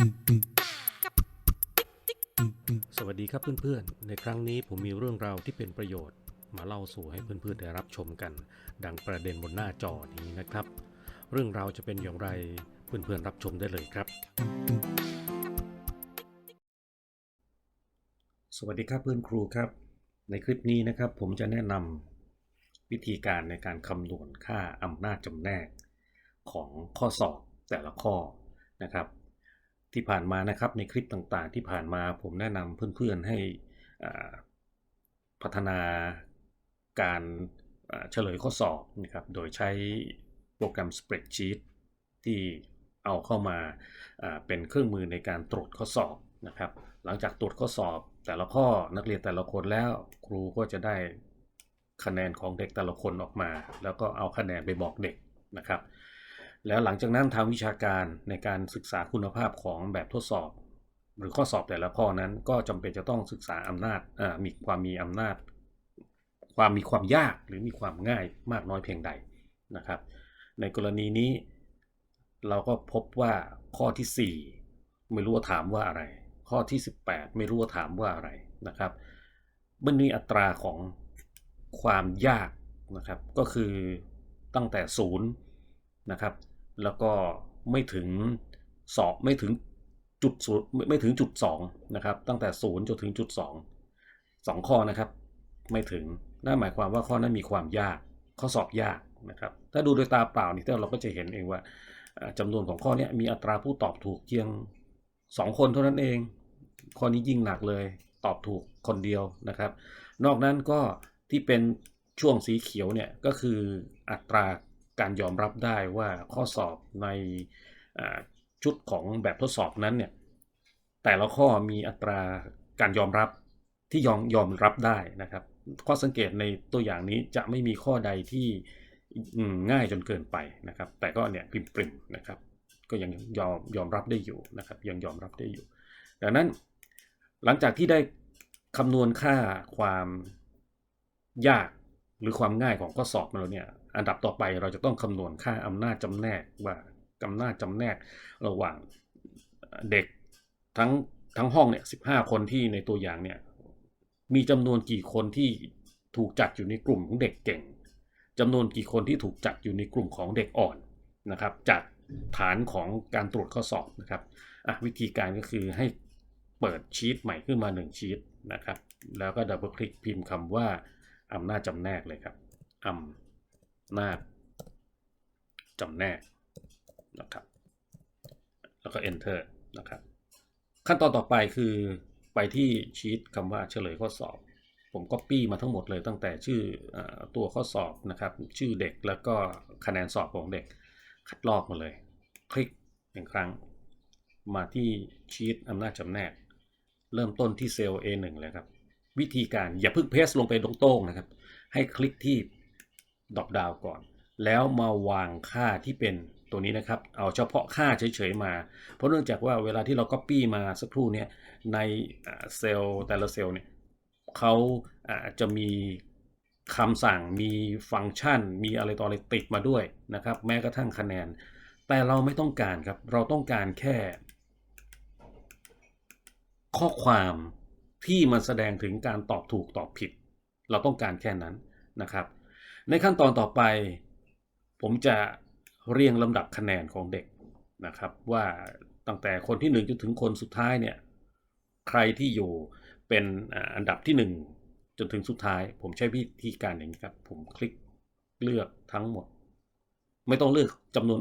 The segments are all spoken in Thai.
สวัสดีครับเพื่อนๆ ในครั้งนี้ผมมีเรื่องราวที่เป็นประโยชน์ มาเล่าสู่ให้เพื่อนๆได้รับชมกัน ดังประเด็นบนหน้าจอนี้นะครับ เรื่องราวจะเป็นอย่างไรเพื่อนๆรับชมได้เลยครับ สวัสดีครับเพื่อนครูครับ ในคลิปนี้นะครับผมจะแนะนำวิธีการในการคำนวณค่าอำนาจจำแนกของข้อสอบแต่ละข้อนะครับ ที่ผ่านมานะครับในคลิปต่างๆ ที่ผ่านมาผมแนะนำเพื่อนๆให้พัฒนาการเฉลยข้อสอบนะครับโดยใช้โปรแกรม Spreadsheet ที่เอาเข้ามาเป็นเครื่องมือในการตรวจข้อสอบนะครับ หลังจากตรวจข้อสอบแต่ละข้อนักเรียนแต่ละคนแล้วครูก็จะได้คะแนนของเด็กแต่ละคนออกมา แล้วก็เอาคะแนนไปบอกเด็กนะครับ แล้วหลังจากนั้นทางวิชาการในการศึกษาคุณภาพของแบบทดสอบ หรือข้อสอบแต่ละข้อนั้นก็จำเป็นจะต้องศึกษาอำนาจมีความมีอำนาจ ความมีความยากหรือมีความง่ายมากน้อยเพียงใดนะครับ ในกรณีนี้เราก็พบว่าข้อที่ 4 ไม่รู้ว่าถามว่าอะไร ข้อที่ 18 ไม่รู้ว่าถามว่าอะไรนะครับมันมีอัตราของความยากนะครับก็คือตั้งแต่ 0นะครับ แล้วก็ไม่ถึงสองไม่ถึงจุดศูนย์ไม่ถึงจุดสองนะครับ ตั้งแต่ศูนย์จนถึงจุดสองสองข้อนะครับ ไม่ถึงนั่นหมายความว่าข้อนั้นมีความยาก ข้อสอบยากนะครับ ถ้าดูโดยตาเปล่านี่เราก็จะเห็นเองว่าอ่าจำนวนของข้อนี้มีอัตราผู้ตอบถูกเพียงสองคนเท่านั้นเอง ข้อนี้ยิ่งหนักเลย ตอบถูกคนเดียวนะครับ นอกนั้นก็ที่เป็นช่วงสีเขียวเนี่ยก็คืออัตรา การยอมรับได้ว่าข้อสอบในชุดของแบบทดสอบนั้นเนี่ยแต่ละข้อมีอัตราการยอมรับที่ยอมยอมรับได้นะครับ ข้อสังเกตในตัวอย่างนี้จะไม่มีข้อใดที่ง่ายจนเกินไปนะครับ แต่ก็เนี่ยปริมปริมๆนะครับ ก็ยังยอมยอมรับได้อยู่นะครับ ยังยอมรับได้อยู่ ดังนั้นหลังจากที่ได้คำนวณค่าความยากหรือความง่ายของข้อสอบมาแล้วเนี่ย อันดับต่อไปเราจะต้องคำนวณค่าอำนาจจำแนกว่าอำนาจจำแนกระหว่างเด็กทั้งทั้งห้องเนี่ยสิบห้าคนที่ในตัวอย่างเนี่ยมีจำนวนกี่คนที่ถูกจัดอยู่ในกลุ่มของเด็กเก่งจำนวนกี่คนที่ถูกจัดอยู่ในกลุ่มของเด็กอ่อนนะครับจากฐานของการตรวจข้อสอบนะครับวิธีการก็คือให้เปิดชีตใหม่ขึ้นมา 1 ชีตนะครับ แล้วก็ดับเบิลคลิกพิมพ์คำว่าอำนาจจำแนกเลยครับอำ นาจจำแนกนะครับ แล้วก็ enter นะครับ ขั้นตอนต่อไปคือไปที่ชีตคำว่าเฉลยข้อสอบ ผมก็ปี้มาทั้งหมดเลยตั้งแต่ชื่อเออตัวข้อสอบนะครับ ชื่อเด็กแล้วก็คะแนนสอบของเด็ก คัดลอกมาเลย คลิกหนึ่งครั้ง มาที่ชีตอำนาจจำแนก เริ่มต้นที่เซลล์ A1 เลยครับ วิธีการอย่าเพิ่งเพสลงไปตรงๆนะครับ ให้คลิกที่ ดอปดาวก่อน แล้วมาวางค่าที่เป็นตัวนี้นะครับ เอาเฉพาะค่าเฉยๆมา เพราะเนื่องจากว่าเวลาที่เรา Copy มาสักครู่เนี่ยในเซลล์แต่ละเซลล์เนี่ยเขาอ่าจะมีคำสั่งมีฟังก์ชัน มีอะไรต่ออะไรติดมาด้วยนะครับ แม้กระทั่งคะแนน แต่เราไม่ต้องการครับ เราต้องการแค่ ข้อความที่มันแสดงถึงการตอบถูกตอบผิด เราต้องการแค่นั้นนะครับ ในขั้นตอนต่อไป ผมจะเรียงลำดับคะแนนของเด็กนะครับ ว่าตั้งแต่คนที่หนึ่งจนถึงคนสุดท้ายเนี่ยใครที่อยู่เป็นอันดับที่หนึ่งจนถึงสุดท้าย ผมใช้วิธีการอย่างนี้ครับ ผมคลิกเลือกทั้งหมด ไม่ต้องเลือกจำนวน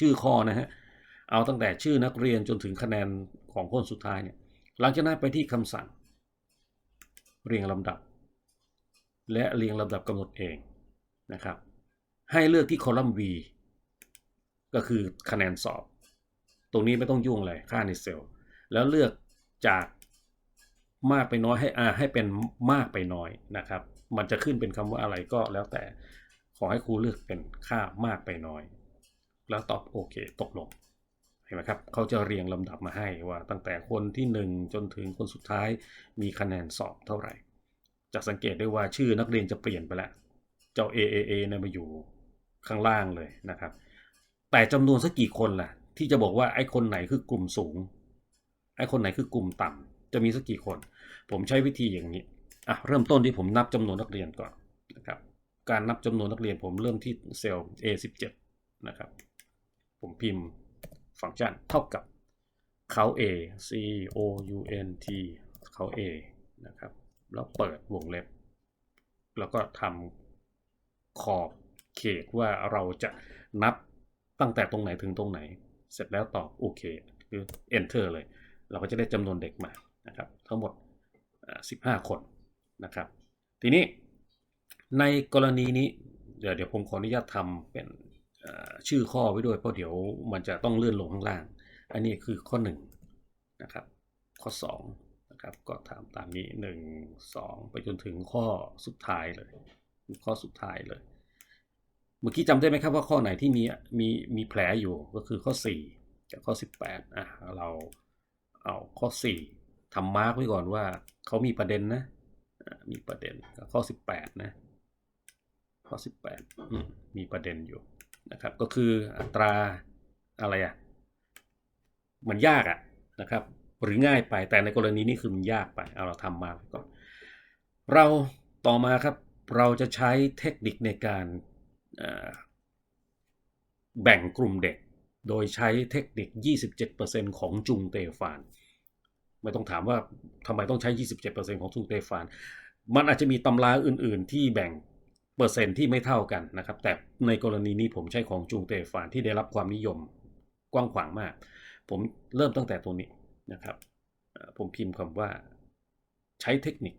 ชื่อข้อนะฮะเอาตั้งแต่ชื่อนักเรียนจนถึงคะแนนของคนสุดท้ายเนี่ยหลังจากนั้นไปที่คำสั่ง เรียงลำดับ และเรียงลำดับกำหนดเอง นะครับ ให้เลือกที่คอลัมน์ V ก็คือคะแนนสอบ ตรงนี้ไม่ต้องยุ่งเลยค่าในเซลล์ แล้วเลือกจากมากไปน้อยให้อ่าให้เป็นมากไปน้อยนะครับ มันจะขึ้นเป็นคำว่าอะไรก็แล้วแต่ขอให้ครูเลือกเป็นค่ามากไปน้อย แล้วตอบโอเค ตกลงเห็นไหมครับเขาจะเรียงลำดับมาให้ว่าตั้งแต่คนที่ 1 จนถึงคนสุดท้ายมีคะแนนสอบเท่าไหร่ จะสังเกตได้ว่าชื่อนักเรียนจะเปลี่ยนไปแล้ว เจ้า AAA เนี่ยมาอยู่ข้างล่างเลยนะครับ แต่จำนวนสักกี่คนล่ะ ที่จะบอกว่าไอ้คนไหนคือกลุ่มสูง ไอ้คนไหนคือกลุ่มต่ำจะมีสักกี่คน ผมใช้วิธีอย่างนี้อะเริ่มต้นที่ผมนับจำนวนนักเรียนก่อนนะครับการนับจำนวนนักเรียนผมเริ่มที่เซลล์ A17 นะครับ ผมพิมพ์ฟังก์ชันเท่ากับเขา A C O U N T เขา A นะครับ แล้วเปิดวงเล็บ แล้วก็ทำ ขอบเขตว่าเราจะนับตั้งแต่ตรงไหนถึงตรงไหน เสร็จแล้วตอบโอเคคือ enter เลย เราก็จะได้จำนวนเด็กมานะครับทั้งหมด 15 คนนะครับ ทีนี้ในกรณีนี้เดี๋ยวเดี๋ยวผมขออนุญาตทำเป็นชื่อข้อไว้ด้วยเพราะเดี๋ยวมันจะต้องเลื่อนลงข้างล่าง อันนี้คือข้อ1นะครับข้อ2นะครับก็ทำตามนี้ 1 2 ไปจนถึงข้อสุดท้ายเลย ข้อสุดท้ายเลย เมื่อกี้จำได้ไหมครับว่าข้อไหนที่มีมีมีแผลอยู่ก็คือข้อ 4 กับข้อ 18อะเราเอาข้อ 4ทำมาร์กไว้ก่อนว่าเขามีประเด็นนะมีประเด็นกับข้อ 18 นะข้อ 18อืมมีประเด็นอยู่นะครับ ก็คืออัตราอะไรอะมันยากอะนะครับ หรือง่ายไปแต่ในกรณีนี้คือมันยากไป เอาเราทำมาก่อน เราต่อมาครับ เราจะใช้เทคนิคในการแบ่งกลุ่มเด็ก โดยใช้เทคนิค 27%ของจุงเตฟาน ไม่ต้องถามว่าทำไมต้องใช้ 27%ของจุงเตฟาน มันอาจจะมีตำราอื่น ๆ ที่แบ่งเปอร์เซ็นต์ที่ไม่เท่ากันนะครับ แต่ในกรณีนี้ผมใช้ของจุงเตฟานที่ได้รับความนิยมกว้างขวางมาก ผมเริ่มตั้งแต่ตัวนี้นะครับ ผมพิมพ์คำว่าใช้เทคนิค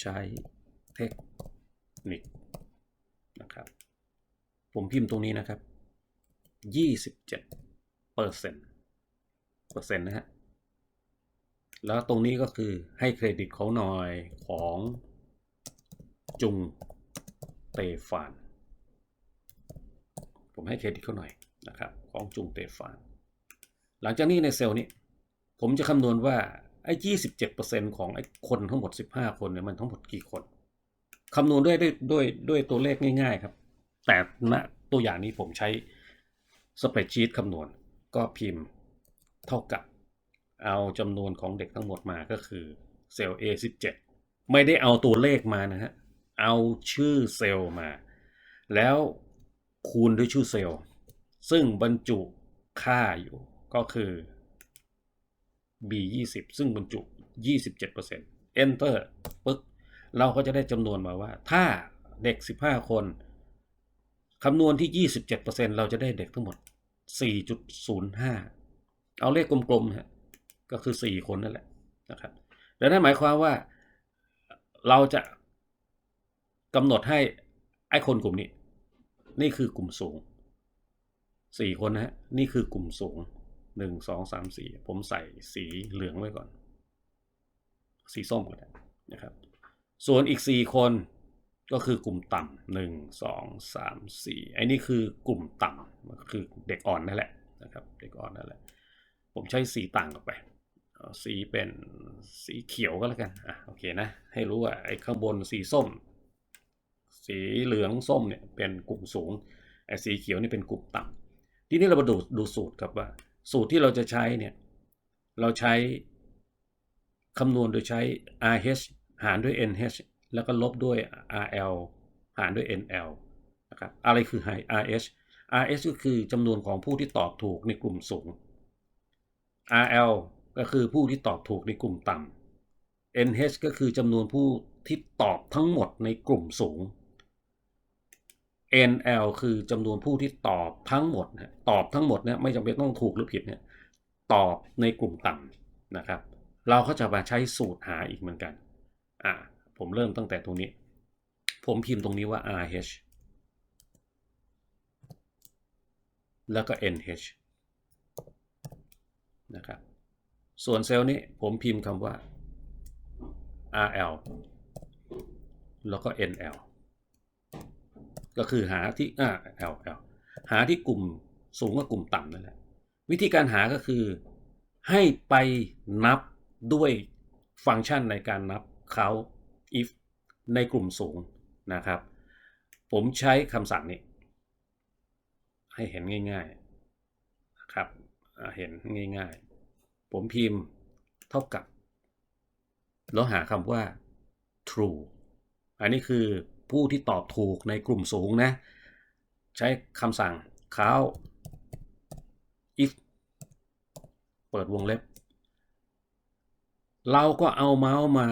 ใช้เทคนิคนะครับ ผมพิมพ์ตรงนี้นะครับ 27เปอร์เซ็นต์เปอร์เซ็นต์นะฮะ แล้วตรงนี้ก็คือให้เครดิตเขาหน่อยของจุงเตฟาน ผมให้เครดิตเขาหน่อยนะครับ ของจุงเตฟาน หลังจากนี้ในเซลล์นี้ ผมจะคำนวณว่า ไอ้27%ของไอ้คนทั้งหมด15คนเนี่ยมันทั้งหมดกี่คนคำนวณด้วยด้วยด้วยด้วยตัวเลขง่าย ๆ ครับ แต่ณตัวอย่างนี้ผมใช้สเปรดชีตคำนวณก็พิมพ์เท่ากับเอาจำนวนของเด็กทั้งหมดมาก็คือเซลล์ A17 ไม่ได้เอาตัวเลขมานะฮะ เอาชื่อเซลล์มา แล้วคูณด้วยชื่อเซลล์ ซึ่งบรรจุค่าอยู่ก็คือ B20 ซึ่งบรรจุ 27% Enter ปึ๊กเราก็จะได้จำนวนมาว่า ถ้าเด็ก 15 คนคำนวณที่ 27%เราจะได้เด็กทั้งหมด 4.05 เอาเลขกลมๆฮะก็คือ 4 คนนั่นแหละนะครับดังนั้นหมายความว่าเราจะกำหนดให้ไอ้คนกลุ่มนี้ นี่คือกลุ่มสูง 4 คนนะฮะนี่คือกลุ่มสูง 1 2 3 4ผมใส่สีเหลืองไว้ก่อน สีส้มก็ได้นะครับ ส่วนอีก4คนก็คือกลุ่มต่ำหนึ่งสองสามสี่ไอ้นี่คือกลุ่มต่ำก็คือเด็กอ่อนนั่นแหละนะครับ เด็กอ่อนนั่นแหละ ผมใช้สีต่างออกไปสีเป็นสีเขียวก็แล้วกันอะโอเคนะ ให้รู้ว่าไอ้ข้างบนสีส้ม สีเหลืองส้มเนี่ยเป็นกลุ่มสูงไอ้สีเขียวนี่เป็นกลุ่มต่ำทีนี้เรามาดูดูสูตรครับว่า สูตรที่เราจะใช้เนี่ย เราใช้คำนวณโดยใช้ RH หารด้วย NH แล้วก็ลบด้วย RL หารด้วย NL นะครับ อะไรคือ RH RH ก็คือจำนวนของผู้ที่ตอบถูกในกลุ่มสูง RL ก็คือผู้ที่ตอบถูกในกลุ่มต่ำ NH ก็คือจำนวนผู้ที่ตอบทั้งหมดในกลุ่มสูง NL คือจำนวนผู้ที่ตอบทั้งหมดนะตอบทั้งหมดเนี่ยไม่จำเป็นต้องถูกหรือผิดเนี่ยตอบในกลุ่มต่ำนะครับ เราก็จะมาใช้สูตรหาอีกเหมือนกันอ่าผมเริ่มตั้งแต่ตรงนี้ ผมพิมพ์ตรงนี้ว่า RH แล้วก็ NH นะครับ ส่วนเซลล์นี้ผมพิมพ์คำว่า RL แล้วก็ NL ก็คือหาที่อ่า L L หาที่กลุ่มสูงกับกลุ่มต่ำนั่นแหละวิธีการหาก็คือให้ไปนับด้วยฟังก์ชันในการนับเขา if ในกลุ่มสูงนะครับ ผมใช้คำสั่งนี้ ให้เห็นง่ายๆนะครับเห็นง่ายๆ ผมพิมพ์เท่ากับ แล้วหาคำว่า true อันนี้คือ ผู้ที่ตอบถูกในกลุ่มสูงนะ ใช้คำสั่ง count if เปิดวงเล็บ เราก็เอาเมาส์มา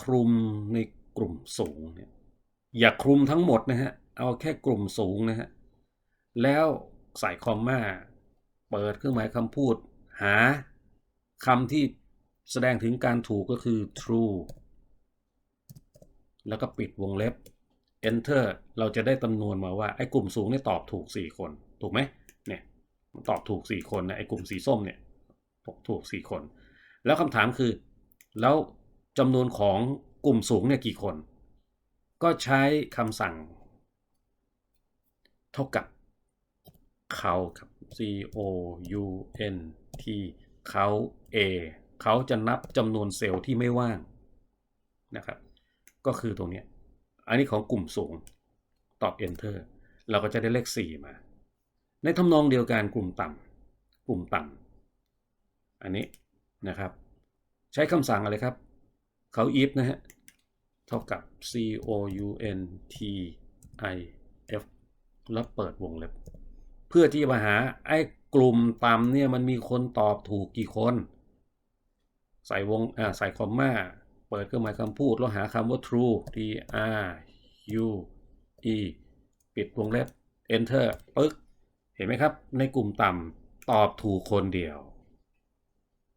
คลุมในกลุ่มสูงเนี่ยอย่าคลุมทั้งหมดนะฮะ เอาแค่กลุ่มสูงนะฮะ แล้วใส่คอมมาเปิดเครื่องหมายคำพูด หาคำที่แสดงถึงการถูกก็คือ true แล้วก็ปิดวงเล็บ enter เราจะได้จำนวนมาว่าไอ้กลุ่มสูงเนี่ยตอบถูก 4 คน ถูกไหมเนี่ยมันตอบถูก 4 คนนะไอ้กลุ่มสีส้มเนี่ยตอบถูก 4 คน แล้วคำถามคือ แล้วจำนวนของกลุ่มสูงเนี่ยกี่คน ก็ใช้คำสั่ง เท่ากับเขาครับ c o u n t เขา a เขาจะนับจำนวนเซลล์ที่ไม่ว่างนะครับ ก็คือตรงนี้ อันนี้ของกลุ่มสูง ตอบ enter เราก็จะได้เลข 4 มา ในทำนองเดียวกันกลุ่มต่ำกลุ่มต่ำอันนี้นะครับ ใช้คำสั่งอะไรครับ เขา if นะฮะ เท่ากับ c o u n t i f แล้วเปิดวงเล็บ เพื่อที่จะมาหาไอ้กลุ่มต่ำเนี่ยมันมีคนตอบถูกกี่คน ใส่วงอ่าใส่คอมมา เปิดเครื่องหมายคำพูดแล้วหาคำว่า true t r u e ปิดวงเล็บ enter ปึ๊ก เห็นไหมครับ ในกลุ่มต่ำตอบถูกคนเดียว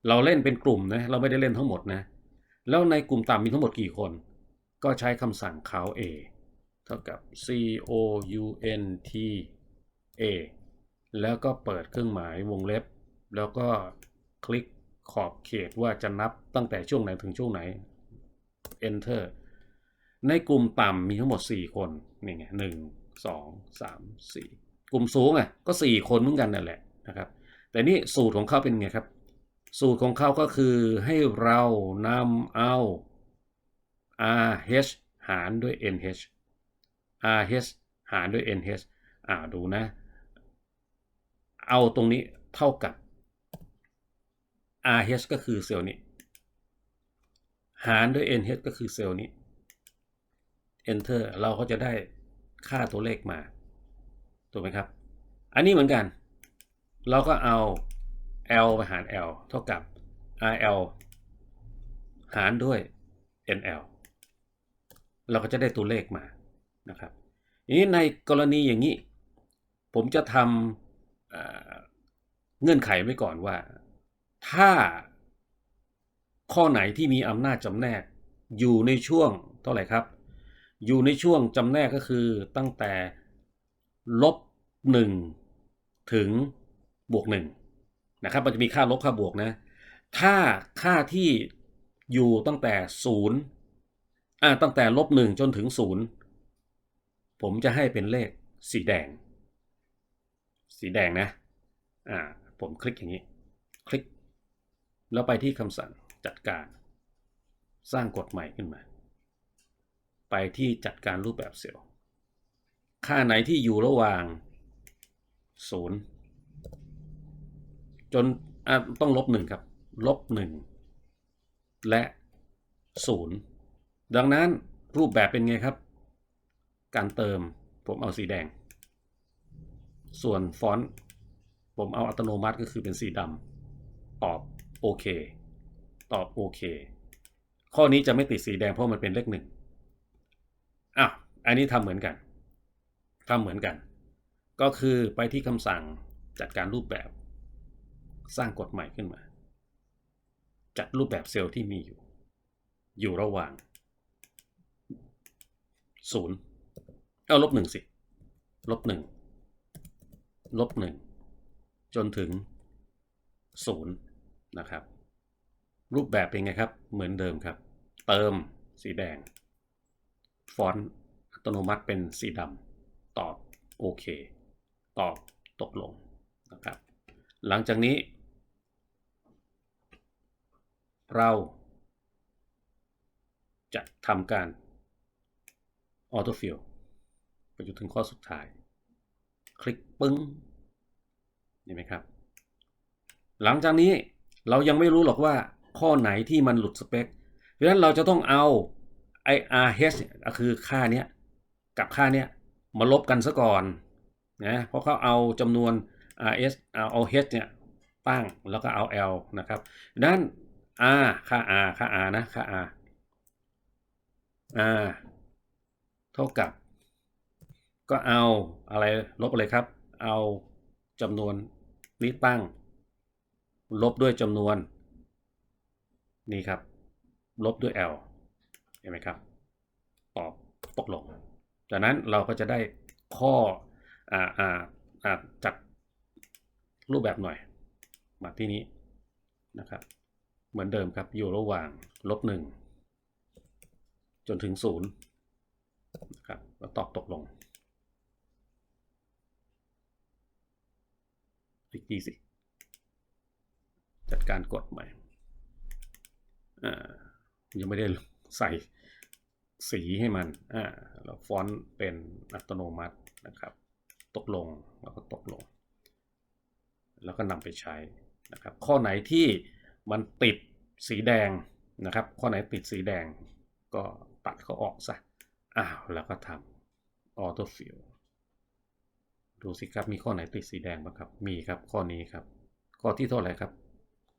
เราเล่นเป็นกลุ่มนะ เราไม่ได้เล่นทั้งหมดนะ แล้วในกลุ่มต่ำมีทั้งหมดกี่คน ก็ใช้คำสั่ง count a เท่ากับ c o u n t a แล้วก็เปิดเครื่องหมายวงเล็บ แล้วก็คลิกขอบเขตว่าจะนับตั้งแต่ช่วงไหนถึงช่วงไหน enter ในกลุ่มต่ำมีทั้งหมด 4 คนนี่ไงหนึ่งสองสามสี่กลุ่มสูงอะก็ 4 คนเหมือนกันนั่นแหละนะครับ แต่นี่สูตรของเขาเป็นไงครับ สูตรของเขาก็คือให้เรานำเอา RH หารด้วย NH RH หารด้วย NH อ่าดูนะ เอาตรงนี้เท่ากับ RH ก็คือเซลล์นี้ หารด้วย NH ก็คือเซลล์นี้ Enter เราก็จะได้ค่าตัวเลขมาถูกไหมครับ อันนี้เหมือนกัน เราก็เอา L ไปหาร L เท่ากับ RL หารด้วย NL เราก็จะได้ตัวเลขมานะครับทีนี้ในกรณีอย่างนี้ ผมจะทำเงื่อนไขไว้ก่อนว่า ถ้า ข้อไหนที่มีอำนาจจำแนก อยู่ในช่วงเท่าไหร่ครับ อยู่ในช่วงจำแนกก็คือตั้งแต่ลบหนึ่งถึงบวกหนึ่งนะครับ มันจะมีค่าลบค่าบวกนะ ถ้าค่าที่อยู่ตั้งแต่ศูนย์อ่าตั้งแต่ลบหนึ่งจนถึงศูนย์ผมจะให้เป็นเลขสีแดง สีแดงนะ อ่า ผมคลิกอย่างนี้ คลิก แล้วไปที่คำสั่ง จัดการ สร้างกฎใหม่ขึ้นมา ไปที่จัดการรูปแบบเซลล์ค่าไหนที่อยู่ระหว่างศูนย์จนต้องลบหนึ่งครับ ลบหนึ่งและศูนย์ดังนั้นรูปแบบเป็นไงครับ การเติมผมเอาสีแดง ส่วนฟอนต์ผมเอาอัตโนมัติก็คือเป็นสีดำตอบโอเค ตอบโอเค ข้อนี้จะไม่ติดสีแดงเพราะมันเป็นเลขหนึ่งอะอันนี้ทำเหมือนกันทำเหมือนกัน ก็คือไปที่คำสั่งจัดการรูปแบบ สร้างกฎใหม่ขึ้นมา จัดรูปแบบเซลล์ที่มีอยู่ อยู่ระหว่างศูนย์เอาลบหนึ่งสิลบหนึ่งลบหนึ่งจนถึงศูนย์นะครับ รูปแบบเป็นไงครับ เหมือนเดิมครับ เติมสีแดง ฟอนต์อัตโนมัติเป็นสีดำตอบโอเค ตอบตกลงนะครับ หลังจากนี้ เราจะทำการออโตฟิลไปจนถึงข้อสุดท้าย คลิกปึ้งเห็นไหมครับ หลังจากนี้เรายังไม่รู้หรอกว่า ข้อไหนที่มันหลุดสเปค เพราะฉะนั้นเราจะต้องเอาไอ RH ก็คือค่าเนี้ยกับค่าเนี้ยมาลบกันซะก่อนนะเพราะเขาเอาจำนวน RS เอาเอา H เนี่ยตั้งแล้วก็เอา L นะครับดังนั้น R ค่า R ค่า R นะค่า R R เท่ากับ ก็เอาอะไรลบอะไรครับ เอาจำนวนนี้ตั้ง ลบด้วยจำนวน นี่ครับ ลบด้วย L เห็นไหมครับ ตอบตกลง จากนั้นเราก็จะได้ข้ออ่าอ่าอ่าจัดรูปแบบหน่อย มาที่นี้นะครับ เหมือนเดิมครับอยู่ระหว่างลบหนึ่งจนถึงศูนย์นะครับแล้วตอบตกลงอีกทีสิ จัดการกดใหม่ ยังไม่ได้ใส่สีให้มันอ่าแล้วฟอนต์เป็นอัตโนมัตินะครับ ตกลงแล้วก็ตกลง แล้วก็นำไปใช้นะครับ ข้อไหนที่มันติดสีแดงนะครับ ข้อไหนติดสีแดงก็ตัดเขาออกซะอ้าวแล้วก็ทำออโต้ฟิลดูสิครับมีข้อไหนติดสีแดงบ้างครับ มีครับข้อนี้ครับ ข้อที่เท่าไหร่ครับ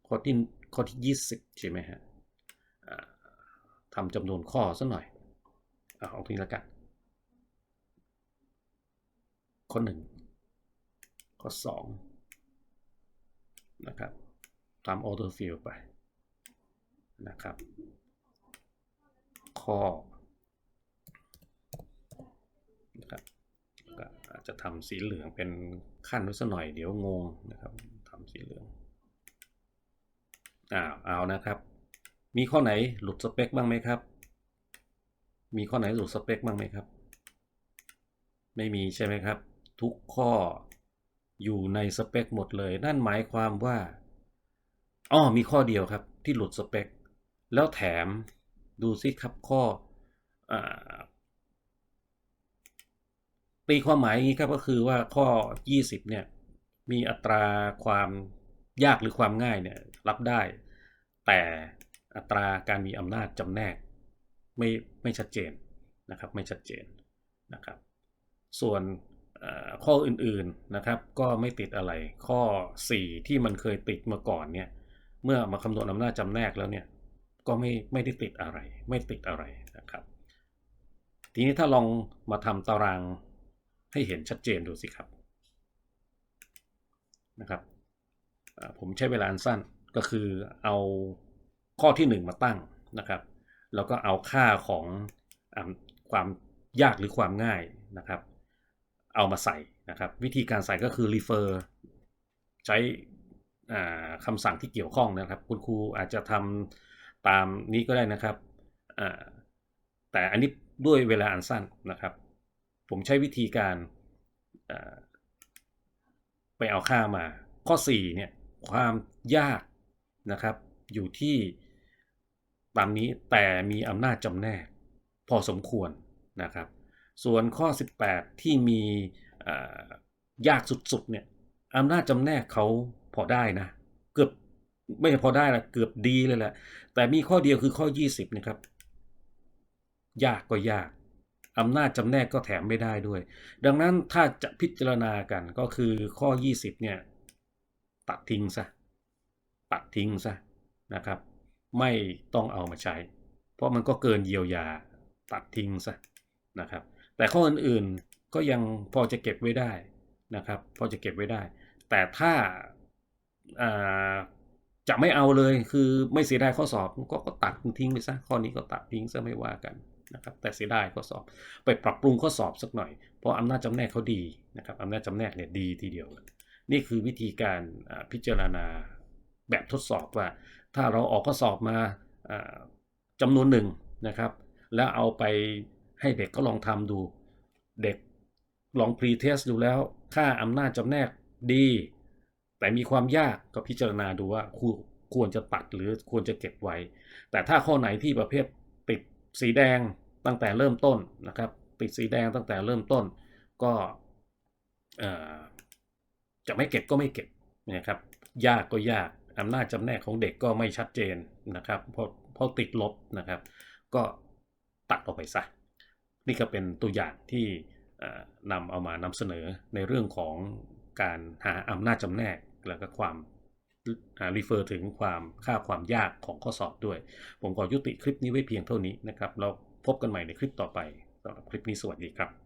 ข้อที่ข้อที่ 20 ใช่ไหมฮะ ทำจำนวนข้อสักหน่อยเอาเอาทีละกัน ข้อหนึ่งข้อสองนะครับทำออโต้ฟิลไปนะครับ ข้อนะครับก็อาจจะทำสีเหลืองเป็นขั้นไว้สักหน่อยเดี๋ยวงงนะครับทำสีเหลืองอ้าวเอานะครับ มีข้อไหนหลุดสเปคบ้างไหมครับ มีข้อไหนหลุดสเปคบ้างไหมครับ ไม่มีใช่ไหมครับ ทุกข้ออยู่ในสเปคหมดเลย นั่นหมายความว่าอ๋อมีข้อเดียวครับ ที่หลุดสเปค แล้วแถมดูซิครับข้ออตีความหมายอย่างนี้ครับก็คือว่าข้อ 20 เนี่ย มีอัตราความยากหรือความง่ายเนี่ย รับได้ แต่ อัตราการมีอำนาจจำแนกไม่ไม่ชัดเจนนะครับไม่ชัดเจนนะครับ ส่วนข้ออื่นๆนะครับก็ไม่ติดอะไรข้อ 4 ที่มันเคยติดมาก่อนเนี่ยเมื่อมาคำนวณอำนาจจำแนกแล้วเนี่ยก็ไม่ไม่ได้ติดอะไร ไม่ติดอะไรนะครับ ทีนี้ถ้าลองมาทำตารางให้เห็นชัดเจนดูสิครับนะครับผมใช้เวลาอันสั้นก็คือเอา ข้อที่ 1 มาตั้งนะครับ แล้วก็เอาค่าของอความยากหรือความง่ายนะครับ เอามาใส่นะครับ วิธีการใส่ก็คือ refer ใช้คำสั่งที่เกี่ยวข้องนะครับ คุณครูอาจจะทำตามนี้ก็ได้นะครับ แต่อันนี้ด้วยเวลาอันสั้นนะครับ ผมใช้วิธีการไปเอาค่ามา ข้อ 4 เนี่ย ความยากนะครับ อยู่ที่ ตามนี้แต่มีอำนาจจำแนกพอสมควรนะครับ ส่วนข้อ 18 ที่มียากสุดๆเนี่ยอำนาจจำแนกเขาพอได้นะ เกือบไม่ใช่พอได้ละเกือบดีเลยแหละแต่มีข้อเดียวคือข้อ 20นะครับ ยากก็ยากอำนาจจำแนกก็แถมไม่ได้ด้วย ดังนั้นถ้าจะพิจารณากันก็คือข้อ 20เนี่ยตัดทิ้งซะตัดทิ้งซะนะครับ ไม่ต้องเอามาใช้ เพราะมันก็เกินเยียวยาตัดทิ้งซะนะครับ แต่ข้ออื่นๆก็ยังพอจะเก็บไว้ได้นะครับ พอจะเก็บไว้ได้ แต่ถ้าจะไม่เอาเลยคือไม่เสียดายข้อสอบก็ก็ตัดทิ้งไปซะข้อนี้ก็ตัดทิ้งซะไม่ว่ากันนะครับแต่เสียดายข้อสอบไปปรับปรุงข้อสอบสักหน่อย เพราะอำนาจจำแนกเขาดีนะครับอำนาจจำแนกเนี่ยดีทีเดียว นี่คือวิธีการพิจารณาแบบทดสอบว่า ถ้าเราออกข้อสอบมาจำนวนหนึ่งนะครับ แล้วเอาไปให้เด็กก็ลองทำดู เด็กลองพรีเทสดูแล้ว ค่าอำนาจจำแนกดี แต่มีความยากก็พิจารณาดูว่าควรจะตัดหรือควรจะเก็บไว้ แต่ถ้าข้อไหนที่ประเภทติดสีแดงตั้งแต่เริ่มต้นนะครับ ติดสีแดงตั้งแต่เริ่มต้น ก็จะไม่เก็บก็ไม่เก็บนะครับ ยากก็ยาก อำนาจจำแนกของเด็กก็ไม่ชัดเจนนะครับเพราะเพราะติดลบนะครับ ก็ตัดออกไปซะนี่ก็เป็นตัวอย่างที่นำเอามานำเสนอในเรื่องของการหาอำนาจจำแนกแล้วก็ความรีเฟอร์ถึงความค่าความยากของข้อสอบด้วย ผมขอยุติคลิปนี้ไว้เพียงเท่านี้นะครับ แล้วพบกันใหม่ในคลิปต่อไปสำหรับคลิปนี้สวัสดีครับ